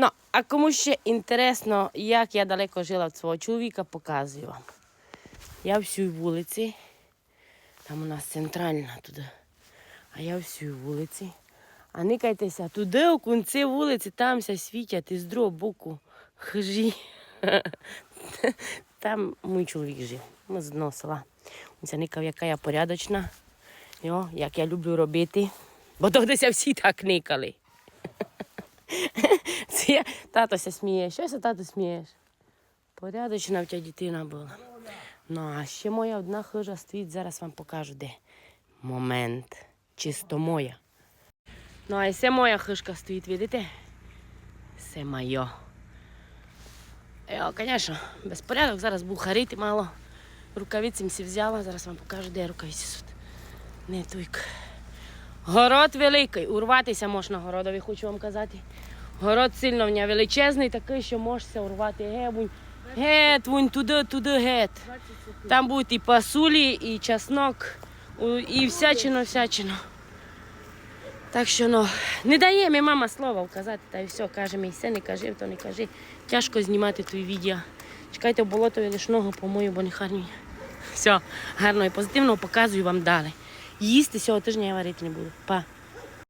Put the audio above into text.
Ну, а кому ще інтересно, як я далеко жила від свого чоловіка, показую вам. Я всю вулиці, там у нас центральна туди, а я всю вулиці. А никайтеся, туди у кінці вулиці, там ся світять і з другого боку хижі. Там мій чоловік жив. Ми з одного села. Він це никав, яка я порядочна. Йо, як я люблю робити. Бо тогдися всі так никали. Це я, тато ся сміє. Що ся тато смієш? Порядочна в тебе дитина була. Ну, а ще моя одна хижа стоїть, зараз вам покажу, де. Момент. Чисто моя. Ну, а і це моя хижка стоїть, видите? Це моє. Я, звісно, безпорядок. Зараз був харити мало. Рукавиці всі взяла. Зараз вам покажу, де рукавиці. Не туйк. Город великий. Урватися можна городові, хочу вам казати. Город сильно в нього величезний, такий, що можешся урвати. Гебунь. Гет, вунь, туди, туди, гет. Там будуть і пасулі, і чеснок, і всячино, всячино. Так що ну, не дає мені мама слова вказати, та й все, каже мій все, не кажи, то не кажи. Тяжко знімати той відео. Чекайте в болотові лиш ногу помою, бо не харнює. Все, гарно і позитивно показую вам далі. Їсти цього тижня я варити не буду. Па.